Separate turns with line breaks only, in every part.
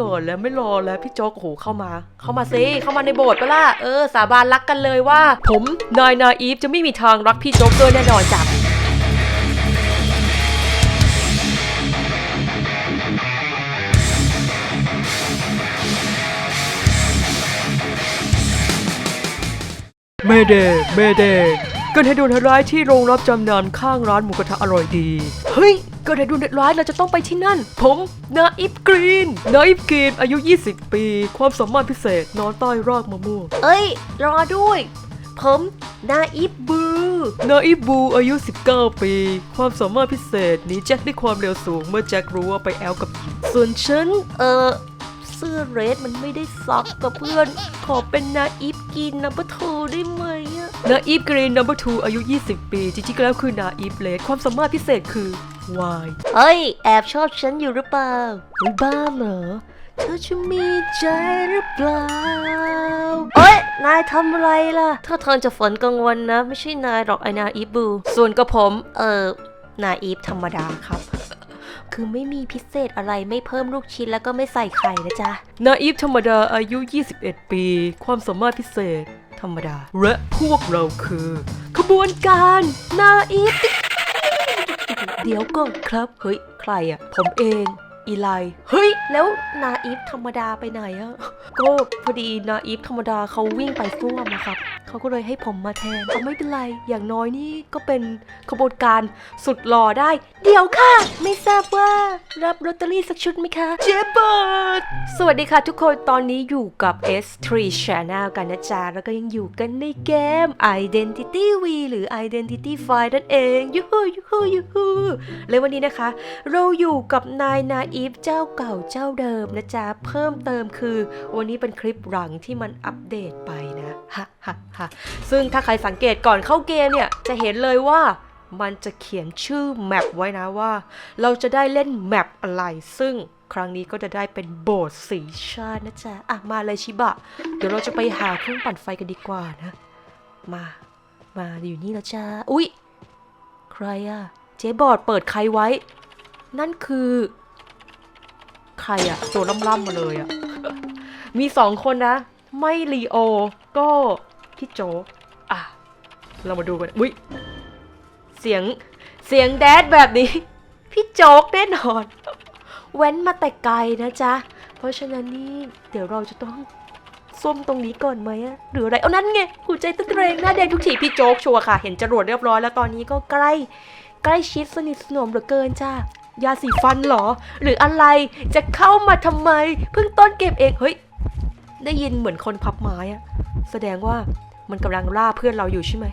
ก่อนแล้วไม่รอแล้วพี่โจ๊กโอ้โหเข้ามา เข้ามาสิเข้ามาในโบสถ์ปะล่ะเออสาบานรักกันเลยว่า ผมนายนาอีฟจะไม่มีทางรักพี่โจ๊กเกอร์แน่นอนจ้ะเมเดเมเด เกิดเหตุด่วนร้ายที่โรงรับจำนำข้างร้านหมูกระทะอร่อยดี เฮ้ยเกิดเหตุด่วนร้ายเราจะต้องไปที่นั่น ผมนาอิฟกรีนนาอิฟกรีนอายุ 20 ปี ความสามารถพิเศษนอนใต้รากมะม่วง
เอ้ย รอด้วย ผมนาอิฟบู
นาอิฟบูอายุ 19 ปี ความสามารถพิเศษหนีแจ็คด้วยความเร็วสูงเมื่อแจ็ครู้ว่าไปแอลกับหญิงส่วนฉัน
เออเสื้อเรดมันไม่ได้ซักกับเพื่อน ขอเป็นนาอิฟกินนับเบอร์ทูได้ไหมอะ
นาอีฟกรีนนัมเบอร์ทูอายุ 20 ปี จริงๆแล้วคือนาอีฟเลดความสามารถพิเศษคือวาย
เฮ้ย แอบชอบฉันอยู่หรือเปล่าอุ๊ยบ้าเหรอ เธอจะมีใจหรือเปล่าเอ้ย นายทำอะไรล่ะ ถ้าทางจะฝนกังวลนะ ไม่ใช่นายหรอกไอนาอีฟบู
ส่วนกระผม
เออนาอีฟธรรมดาครับคือไม่มีพิเศษอะไรไม่เพิ่มลูกชิ้นแล้วก็ไม่ใส่ไข่นะจ๊ะ
นาอีฟธรรมดาอายุ 21 ปี ความสามารถพิเศษ ธรรมดา และพวกเราคือ ขบวนการนาอีฟเดี๋ยวก่อนครับ เฮ้ย ใครอะผมเอง อีไล
เฮ้ย แล้วนาอีฟธรรมดาไปไหนอะ
ก็พอดีนาอีฟธรรมดาเขาวิ่งไปซ่วมนะครับ เขาก็เลยให้ผมมาแทนเอาไม่เป็นไร อย่างน้อยนี่ก็เป็นขบวนการสุดหล่อได้
เดี๋ยวค่ะ ไม่ทราบว่ารับลอตเตอรี่สักชุดไหมคะ
เจเบิร์ดสวัสดีค่ะทุกคนตอนนี้อยู่กับ S3 Channel กันนะจ๊ะ แล้วก็ยังอยู่กันในเกม Identity V หรือ Identity f i นั่นเองยูฮูยูฮูยูฮูและวันนี้นะคะ เราอยู่กับนายนาอีฟเจ้าเก่าเจ้าเดิมนะจ๊ะ เพิ่มเติมคือ วันนี้เป็นคลิปหลังที่มันอัปเดตไปนะ ฮะฮะฮะซึ่งถ้าใครสังเกตก่อนเข้าเกมเนี่ย จะเห็นเลยว่ามันจะเขียนชื่อแมปไว้นะว่า เราจะได้เล่นแมปอะไร ซึ่งครั้งนี้ก็จะได้เป็นโบสถ์สีชาตินะจ๊ะ อะ มาเลยชิบะ เดี๋ยวเราจะไปหาเครื่องปั่นไฟกันดีกว่านะ มา มาอยู่นี่แล้วจ้าอุ๊ย ใครอะเจ๊บอดเปิดใครไว้ นั่นคือ ใครอะตัวล่ำๆมาเลยอะมีสองคนนะ ไม่ลีโอ ก็พี่โจอะ เรามาดูกันอุ๊ยเสียงเสียงแดดแบบนี้ พี่โจ๊กแน่นอนแว้นมาแต่ไกลนะจ๊ะ เพราะฉะนั้นนี่เดี๋ยวเราจะต้องส้มตรงนี้ก่อนไหมอะหรืออะไรเอานั้นไงหัวใจเต้นแรงหน้าแดงทุกทีพี่โจ๊กชัวร์ค่ะ เห็นจรวดเรียบร้อยแล้วตอนนี้ก็ใกล้ ใกล้ชิดสนิทสนมเหลือเกินจ้ายาสีฟันเหรอ หรืออะไรจะเข้ามาทำไม เพิ่งต้นเกมเองเฮ้ย ได้ยินเหมือนคนพับไม้อะแสดงว่ามันกำลังล่าเพื่อนเราอยู่ใช่ไหม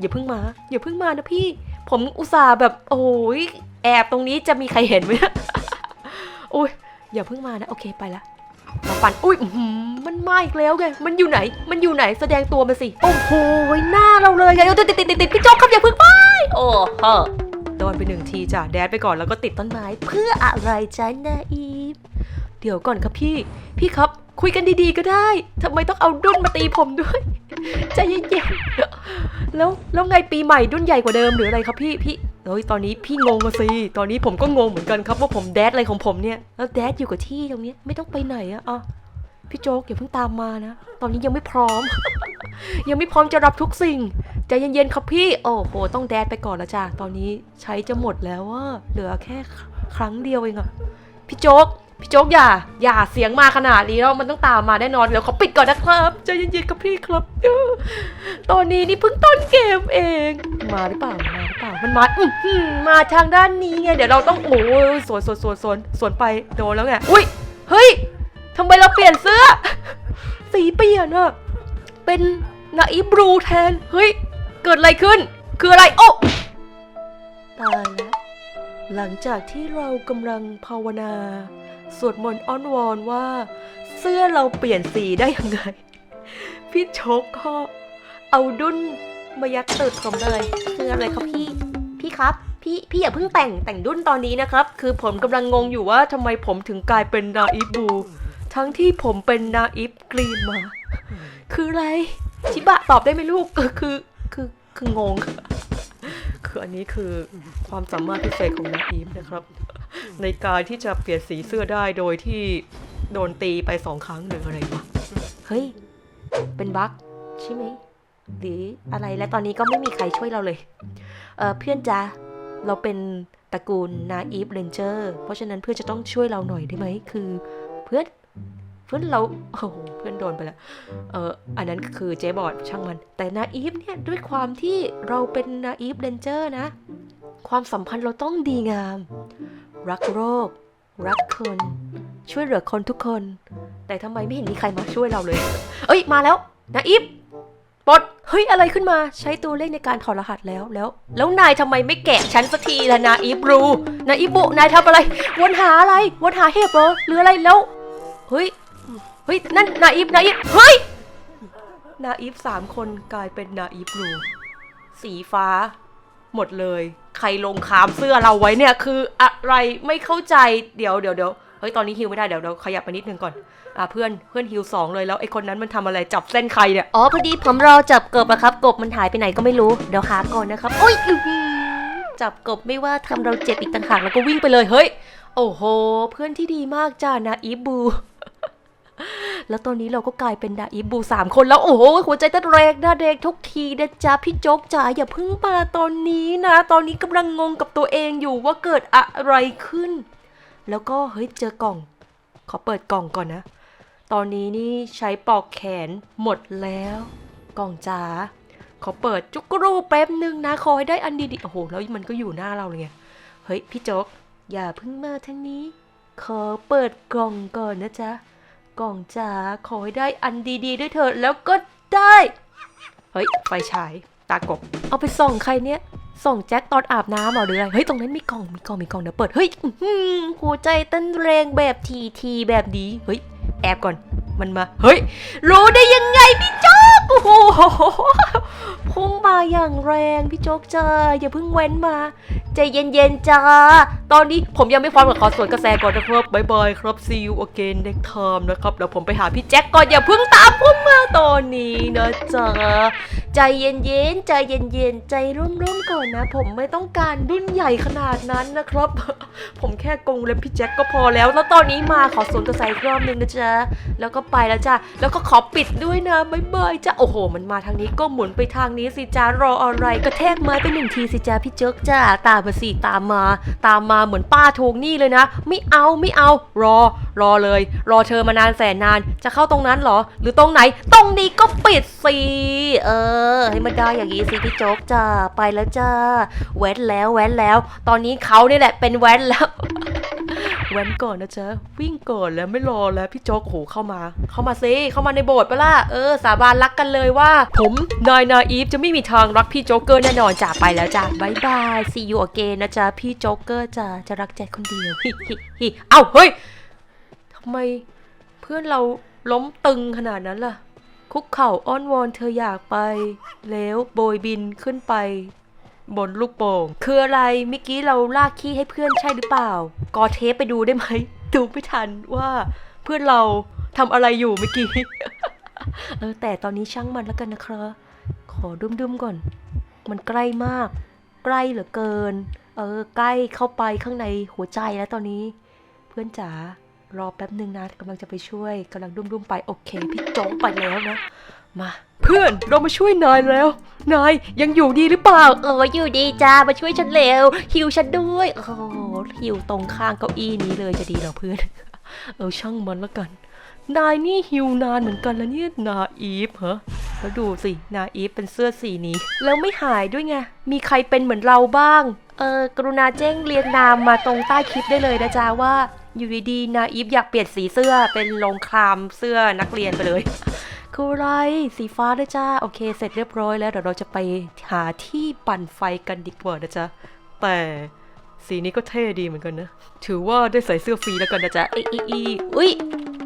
อย่าเพิ่งมา อย่าเพิ่งมานะพี่ ผมอุตส่าห์แบบ โอ้ยแอบตรงนี้จะมีใครเห็นไหมโอ้ยอย่าเพิ่งมานะโอเคไปละมาปั่นอุ้ยมันมาอีกแล้วไงมันอยู่ไหน มันอยู่ไหนแสดงตัวมาสิโอ้โหหน้าเราเลยไงติดติดติดติดติดพี่โจ๊กครับอย่าเพิ่งไปโอ้โหโดนไปหนึ่งทีจ้ะแดดไปก่อนแล้วก็ติดต้นไม้
เพื่ออะไรจ๊ะนาอีฟ
เดี๋ยวก่อนครับพี่ พี่ครับ คุยกันดีๆก็ได้ทำไมต้องเอาดุนมาตีผมด้วย ใจเย็นๆแล้วแล้วไงปีใหม่ดุนใหญ่กว่าเดิมหรืออะไรครับพี่พี่เฮ้ยตอนนี้พี่งงสิตอนนี้ผมก็งงเหมือนกันครับว่าผมแดดอะไรของผมเนี่ยแล้วแดดอยู่กับที่ตรงนี้ไม่ต้องไปไหนอะอะพี่โจ๊กอย่าเพิ่งตามมานะ ตอนนี้ยังไม่พร้อม ยังไม่พร้อมจะรับทุกสิ่ง ใจเย็นๆครับพี่ โอ้โห ต้องแดดไปก่อนแล้วจ้ะ ตอนนี้ใช้จะหมดแล้วว่าเหลือแค่ครั้งเดียวเองอะพี่โจ๊ก พี่โจ๊กอย่า อย่าเสียงมาขนาดนี้แล้วมันต้องตามมาแน่นอนเดี๋ยวเขาปิดก่อนนะครับใจเย็นๆกับพี่ครับ ตอนนี้นี่เพิ่งต้นเกมเอง มาหรือเปล่ามาหรือเปล่ามันมาอื้อหือมาทางด้านนี้ไงเดี๋ยวเราต้องโอ้ยสวนสวนสวนสวนสวนไปโดนแล้วไงอุ้ยเฮ้ยทำไมเราเปลี่ยนเสื้อ สีเปลี่ยนอะเป็นนาอีบลูแทนเฮ้ยเกิดอะไรขึ้น คืออะไรโอ้ตายแล้วหลังจากที่เรากำลังภาวนา สวดมนต์อ้อนวอนว่า เสื้อเราเปลี่ยนสีได้ยังไง พี่โชกก็เอาดุนมายัดตึกผมเลย
คืออะไรครับพี่ พี่ครับ พี่พี่อย่าเพิ่งแต่งแต่งดุนตอนนี้นะครับ
คือผมกำลังงงอยู่ว่าทำไมผมถึงกลายเป็นนาอิฟบูทั้งที่ผมเป็นนาอิฟกรีนมา คืออะไร ชิบะตอบได้ไหมลูกก็คือคือคืองง คืออันนี้คือความสามารถพิเศษของนาอิฟนะครับ ในการที่จะเปลี่ยนสีเสื้อได้โดยที่โดนตีไปสองครั้งหรืออะไรวะเฮ้ย เป็นบั๊กใช่ไหมหรืออะไรและตอนนี้ก็ไม่มีใครช่วยเราเลยเออเพื่อนจ๊ะเราเป็นตระกูลนาอีฟเรนเจอร์เพราะฉะนั้นเพื่อนจะต้องช่วยเราหน่อยได้ไหมคือ เพื่อน พื่อนเราโอ้โหเพื่อนโดนไปแล้วเอออันนั้นคือเจ๊บอดช่างมัน แต่นาอีฟเนี่ยด้วยความที่เราเป็นนาอีฟเรนเจอร์นะ ความสัมพันธ์เราต้องดีงาม รักโรค รักคน ช่วยเหลือคนทุกคน แต่ทำไมไม่เห็นมีใครมาช่วยเราเลย เอ้ยมาแล้วนาอีฟปดเฮ้ยอะไรขึ้นมาใช้ตัวเลขในการถอดรหัสแล้วแล้ว แล้วนายทำไมไม่แกะฉันสักทีล่ะนาอีฟรูนาอีฟบุนายทำอะไรวนหาอะไรวนหาเห็บเหรอหรืออะไรแล้วเฮ้ย เฮ้ย นั่นนาอีฟนาอีฟเฮ้ย นาอีฟสามคนกลายเป็นนาอีฟรูสีฟ้า หมดเลย ใครลงคามเสื้อเราไว้เนี่ยคืออะไรไม่เข้าใจ เดี๋ยวเดี๋ยวเดี๋ยวเฮ้ย ตอนนี้ฮิวไม่ได้ เดี๋ยวเดี๋ยวขยับไปนิดนึงก่อน อะเพื่อนเพื่อนฮิวสองเลยแล้วไอ้คนนั้นมันทำอะไรจับเส้นใครเนี่ย
อ๋อพอดีผมรอจับกบอะครับ กบมันหายไปไหนก็ไม่รู้ เดี๋ยวหาก่อนนะครับโอ้ยอื้อหือจับกบไม่ว่าทำเราเจ็บอีกต่างหาก
แล้วก็วิ่งไปเลย เฮ้ย โอ้โห เพื่อนที่ดีมากจ้านาอีฟบู แล้วตอนนี้เราก็กลายเป็นนาอีบูสามคนแล้วโอ้โหหัวใจเต้นแรงน้าแดงทุกทีนะจ๊ะพี่โจ๊กจ๋าอย่าเพิ่งมาตอนนี้นะ ตอนนี้กำลังงงกับตัวเองอยู่ว่าเกิดอะไรขึ้น แล้วก็เฮ้ยเจอกล่อง ขอเปิดกล่องก่อนนะ ตอนนี้นี่ใช้ปลอกแขนหมดแล้ว กล่องจ๋าขอเปิดจุกรูแป๊บหนึ่งนะขอให้ได้อันดีๆโอ้โหแล้วมันก็อยู่หน้าเราเลยไงเฮ้ยพี่โจ๊กอย่าเพิ่งมาทางนี้ ขอเปิดกล่องก่อนนะจ๊ะ กล่องจ๋าขอให้ได้อันดีๆด้วยเถิดแล้วก็ได้ เฮ้ย ไฟฉาย ตากบ เอาไปส่องใครเนี่ย ส่องแจ็คตอนอาบน้ำเหรอหรืออะไร เฮ้ย ตรงนั้นมีกล่อง มีกล่อง มีกล่อง เดี๋ยวเปิด เฮ้ยหัวใจเต้นแรงแบบทีทีแบบนี้ เฮ้ย แอบก่อน มันมา เฮ้ย รู้ได้ยังไงพี่โจ โหพุ่งมาอย่างแรงพี่โจ๊กจ้าอย่าเพิ่งเว้นมาใจเย็นๆจ้า ตอนนี้ผมยังไม่พร้อมกับขอสวนกระแสก่อนนะครับบายบายครับ see you again next time นะครับแล้วผมไปหาพี่แจ็คก่อนอย่าเพิ่งตามผมมาตอนนี้นะจ้า ใจเย็นๆใจเย็นๆใจร่มๆก่อนนะ ผมไม่ต้องการรุ่นใหญ่ขนาดนั้นนะครับ ผมแค่กงเล็บพี่แจ็คก็พอแล้ว แล้วตอนนี้มาขอสวนกระแสรอบนึงนะจ๊ะแล้วก็ไปแล้วจ้ะแล้วก็ขอปิดด้วยนะบ๊ายบายจ้ะโอ้โห มันมาทางนี้ก็หมุนไปทางนี้สิจ้ารออะไรกระแทกไม้ไปหนึ่งทีสิจ้าพี่เจ๊กจ้าตามมาสิตามมา ตามมาเหมือนป้าทวงหนี้เลยนะ ไม่เอาไม่เอา รอ รอเลย รอเธอมานานแสนนาน จะเข้าตรงนั้นหรอ หรือตรงไหน ตรงนี้ก็ปิดสิ
เออให้มันได้อย่างนี้สิพี่โจ๊กจ้าไปแล้วจ้าแว้นแล้วแว้นแล้ว
ตอนนี้เขาเนี่ยแหละเป็นแว้นแล้วแว้นก่อนนะจ๊ะวิ่งก่อนแล้วไม่รอแล้วพี่โจ๊กโอ้โหเข้ามา เข้ามาซิเข้ามาในโบสถ์ปะล่ะเออสาบานรักกันเลยว่า ผมนายนาอีฟจะไม่มีทางรักพี่โจ๊กเกอร์แน่นอนจ้ะไปแล้วจ้ะบายบาย see you again นะจ๊ะพี่โจ๊กเกอร์จ้ะจะรักใจคนเดียวฮิฮิฮิเอ้าเฮ้ยทำไมเพื่อนเราล้มตึงขนาดนั้นล่ะ คุกเข่าอ้อนวอนเธออยากไป แล้วโบยบินขึ้นไป บนลูกโป่ง คืออะไรเมื่อกี้เราลากขี้ให้เพื่อนใช่หรือเปล่า กอเทปไปดูได้ไหม ดูไม่ทันว่าเพื่อนเราทำอะไรอยู่เมื่อกี้ เออแต่ตอนนี้ช่างมันแล้วกันนะครับ ขอดุมๆก่อน มันใกล้มาก ใกล้เหลือเกิน เออใกล้เข้าไปข้างในหัวใจแล้วตอนนี้ เพื่อนจ๋า รอแป๊บหนึ่งนะกำลังจะไปช่วยกำลังดุมๆไปโอเค พี่โจ๊กไปแล้วนะ มา เพื่อนเรามาช่วยนายแล้ว นายยังอยู่ดีหรือเปล่า
เอออยู่ดีจ้ามาช่วยฉันเร็วหิวฉันด้วยโอ้โหหิวตรงข้างเก้าอี้นี้เลยจะดีเหรอเพื่อน
เออช่างมันแล้วกัน นายนี่ฮิวนานเหมือนกันแล้วเนี่ยนาอีฟเหรอแล้วดูสินาอีฟเป็นเสื้อสีนี้ แล้วไม่หายด้วยไง มีใครเป็นเหมือนเราบ้าง เออกรุณาแจ้งเรียงนามมาตรงใต้คลิปได้เลยนะจ๊ะว่า อยู่ดีๆนาอีฟอยากเปลี่ยนสีเสื้อเป็นลงครามเสื้อนักเรียนไปเลย คืออะไรสีฟ้าด้วยจ้า โอเคเสร็จเรียบร้อยแล้วเดี๋ยวเราจะไปหาที่ปั่นไฟกันดีกว่านะจ๊ะ แต่สีนี้ก็เท่ดีเหมือนกันนะ ถือว่าได้ใส่เสื้อฟรีแล้วกันนะจ๊ะอีอีอีอุ้ย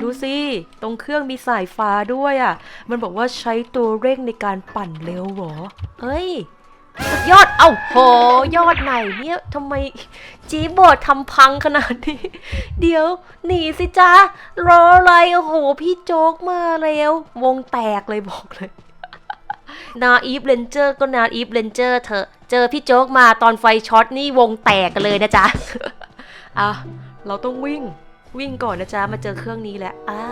ดูสิ ตรงเครื่องมีสายฟ้าด้วยอะ่ะ มันบอกว่าใช้ตัวเร่งในการปั่นเร็วหรอเฮ้ย ยอด เอ้าโห ยอดไหนเนี่ยทำไมจีบอร์ดทำพังขนาดนี้ เดี๋ยว หนีสิจ้ารออะไร โอ้โห พี่โจ๊กมาแล้ว วงแตกเลยบอกเลย
นาอีฟเรนเจอร์ก็นาอีฟเรนเจอร์เถอะ เจอพี่โจ๊กมาตอนไฟช็อตนี่วงแตกกันเลยนะจ๊ะ
อะเราต้องวิ่งวิ่งก่อนนะจ๊ะ มาเจอเครื่องนี้แหล้วอ่า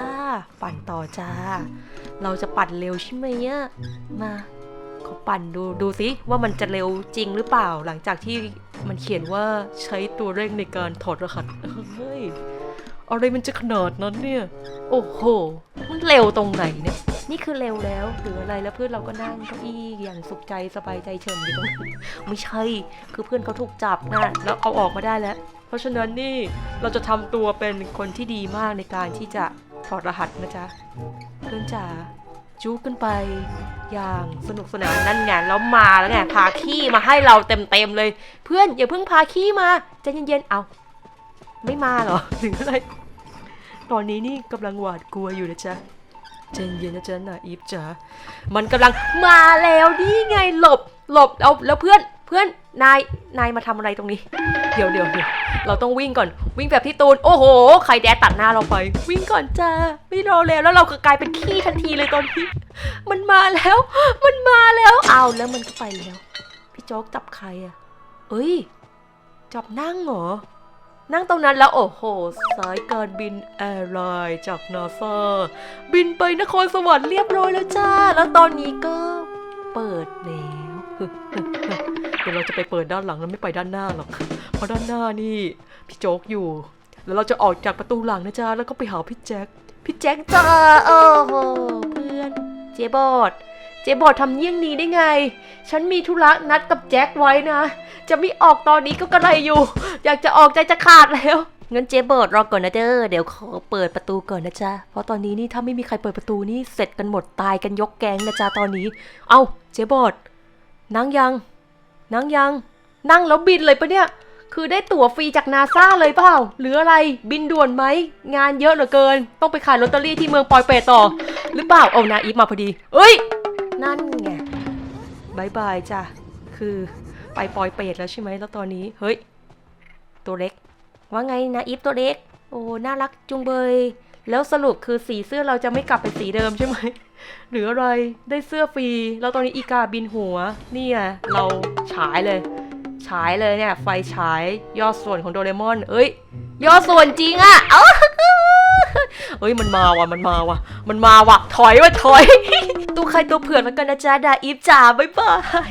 ปั่นต่อจ้า เราจะปั่นเร็วใช่ไหมอะมา เขอปั่นดูดูสิว่ามันจะเร็วจริงหรือเปล่า หลังจากที่มันเขียนว่าใช้ตัวเร่งในการถอดรหัสเฮ้ยอะไรมันจะขนาดนั้นเนี่ย โอ้โห มันเร็วตรงไหนเนี่ย นี่คือเร็วแล้วหรืออะไรแล้วเพื่อนเราก็นั่งเก้าอี้อย่างสุขใจสบายใจเฉิมอยู่ตรงนี้ไม่ใช่ คือเพื่อนเขาถูกจับนะแล้วเอาออกมาได้แล้ว เพราะฉะนั้นนี่เราจะทำตัวเป็นคนที่ดีมากในการที่จะถอดรหัสนะจ๊ะ เพื่อนจ๋า จู้กันไป อย่างสนุกสนานนั่นไงแล้วมาแล้วไงพาขี้มาให้เราเต็มๆเลย เพื่อนอย่าเพิ่งพาขี้มาใจเย็นๆเอา ไม่มาเหรอถึงอะไรตอนนี้นี่กำลังหวาดกลัวอยู่นะจ๊ะใจเย็นนะจ๊ะนาอีฟจ๋ามันกำลังมาแล้วนี่ไงหลบหลบเอาแล้วเพื่อน เพื่อนนายนายมาทำอะไรตรงนี้ เดี๋ยวเดี๋ยวเดี๋ยวเราต้องวิ่งก่อนวิ่งแบบพี่ตูน โอ้โห ใครแดดตัดหน้าเราไป วิ่งก่อนจ้าไม่รอแล้วแล้วเราก็กลายเป็นขี้ทันทีเลยตอนนี้มันมาแล้ว มันมาแล้วเอาแล้วมันก็ไปแล้วพี่โจ๊กจับใครอะเอ้ยจับนั่งเหรอนั่งตรงนั้นแล้วโอ้โห สายการบินแอร์ไลน์จากนาซาบินไปนครสวรรค์เรียบร้อยแล้วจ้า แล้วตอนนี้ก็เปิดแล้ว เดี๋ยวเราจะไปเปิดด้านหลังแล้วไม่ไปด้านหน้าหรอก เพราะด้านหน้านี่พี่โจ๊กอยู่ แล้วเราจะออกจากประตูหลังนะจ๊ะ แล้วก็ไปหาพี่แจ็ค พี่แจ็คจ้าโอ้โหเพื่อน เจบอดเจบอดทำเยี่ยงนี้ได้ไง ฉันมีธุระนัดกับแจ็คไว้นะ จะไม่ออกตอนนี้ก็กระไรอยู่ อยากจะออกใจจะขาดแล้วงั้นเจเบิร์ดรอก่อนนะเด้อเดี๋ยวขอเปิดประตูก่อนนะจ๊ะ เพราะตอนนี้นี่ถ้าไม่มีใครเปิดประตูนี่เสร็จกันหมดตายกันยกแก๊งนะจ๊ะตอนนี้ เอ้าเจเบิร์ดนั่งยัง นั่งยัง นั่งแล้วบินเลยปะเนี่ย คือได้ตั๋วฟรีจากนาซาเลยเปล่า หรืออะไรบินด่วนไหม งานเยอะเหลือเกิน ต้องไปขายลอตเตอรี่ที่เมืองปอยเปตต่อ หรือเปล่าเอานาอีฟมาพอดี เอ้ย นั่นไงบายบายจ้ะ คือไปปอยเปตแล้วใช่ไหมแล้วตอนนี้ เฮ้ย ตัวเล็ก ว่าไงนะอีฟตัวเล็ก โอ้ น่ารักจุงเบย แล้วสรุปคือสีเสื้อเราจะไม่กลับเป็นสีเดิมใช่ไหม หรืออะไร ได้เสื้อฟรี แล้วตอนนี้อีกาบินหัวเนี่ยเราฉายเลย ฉายเลยเนี่ย ไฟฉายยอดส่วนของโดเรมอน เอ้ยยอดส่วนจริงอะเอ้าเฮ้ยมันมาว่ะมันมาว่ะ มันมาว่ะ ถอยว่ะถอย ตัวใครตัวเผื่อกแล้วกันนะจ๊ะดาอีฟจ๋าบ๊ายบาย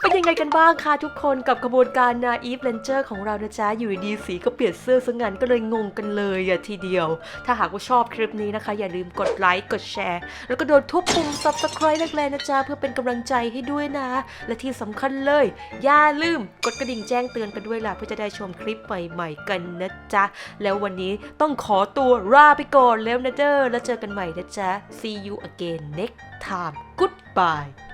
เป็นยังไงกันบ้างคะทุกคนกับกระบวนการนาอีฟเลนเจอร์ของเรานะจ๊ะ อยู่ดีๆสีก็เปลี่ยนเสื้อซะงั้นก็เลยงงกันเลยอะทีเดียว ถ้าหากว่าชอบคลิปนี้นะคะ อย่าลืมกดไลค์กดแชร์แล้วก็โดนทุบปุ่ม subscribe แรงๆนะจ๊ะ เพื่อเป็นกำลังใจให้ด้วยนะ และที่สำคัญเลย อย่าลืมกดกระดิ่งแจ้งเตือนกันด้วยล่ะเพื่อจะได้ชมคลิปใหม่ๆกันนะจ๊ะ แล้ววันนี้ต้องขอตัวลาไปก่อนแล้วนะเด้อแล้วเจอกันใหม่นะจ๊ะ see you again next time goodbye